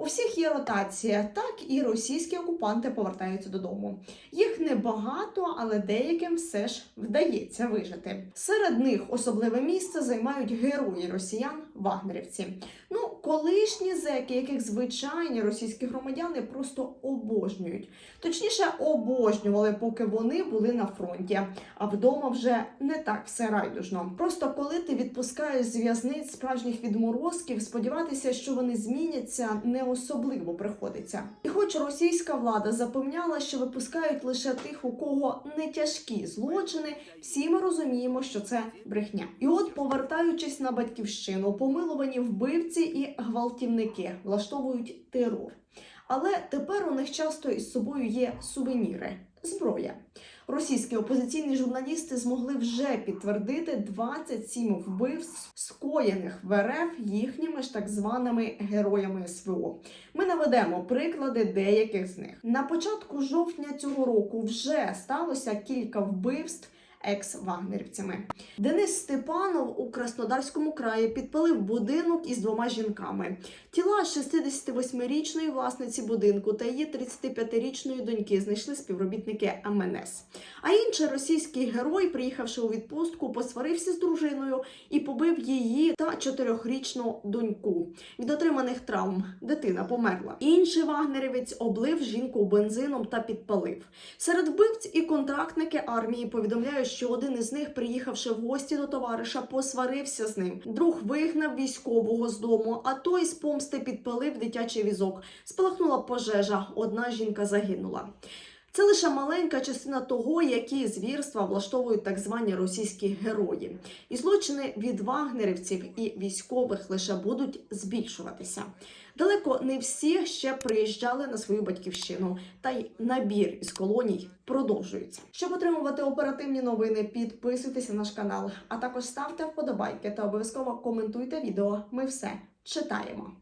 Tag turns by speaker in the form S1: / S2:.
S1: У всіх є ротація, так і російські окупанти повертаються додому. Їх небагато, але деяким все ж вдається вижити. Серед них особливе місце займають герої росіян вагнерівці. Ну, колишні зеки, яких звичайні російські громадяни просто обожнюють. Точніше, обожнювали, поки вони були на фронті. А вдома вже не так все райдужно. Просто коли ти відпускаєш з в'язниць справжніх відморозків, сподіватися, що вони зміняться, не особливо приходиться. І хоч російська влада запевняла, що випускають лише тих, у кого не тяжкі злочини, всі ми розуміємо, що це брехня. І от, повертаючись на батьківщину, помилувані вбивці і гвалтівники влаштовують терор. Але тепер у них часто із собою є сувеніри, зброя. Російські опозиційні журналісти змогли вже підтвердити 27 вбивств, скоєних в РФ їхніми ж так званими героями СВО. Ми наведемо приклади деяких з них. На початку жовтня цього року вже сталося кілька вбивств. Екс-вагнерівцями Денис Степанов у Краснодарському краї підпалив будинок із двома жінками. Тіла 68-річної власниці будинку та її 35-річної доньки знайшли співробітники МНС. А інший російський герой, приїхавши у відпустку, посварився з дружиною і побив її та чотирьохрічну доньку. Від отриманих травм дитина померла. Інший вагнерівець облив жінку бензином та підпалив. Серед вбивць і контрактники армії повідомляють, що один із них, приїхавши в гості до товариша, посварився з ним. Друг вигнав військового з дому, а той з помсти підпалив дитячий візок. Спалахнула пожежа. Одна жінка загинула. Це лише маленька частина того, які звірства влаштовують так звані російські герої. І злочини від вагнерівців і військових лише будуть збільшуватися. Далеко не всі ще приїжджали на свою батьківщину, та й набір із колоній продовжується. Щоб отримувати оперативні новини, підписуйтесь на наш канал, а також ставте вподобайки та обов'язково коментуйте відео. Ми все читаємо.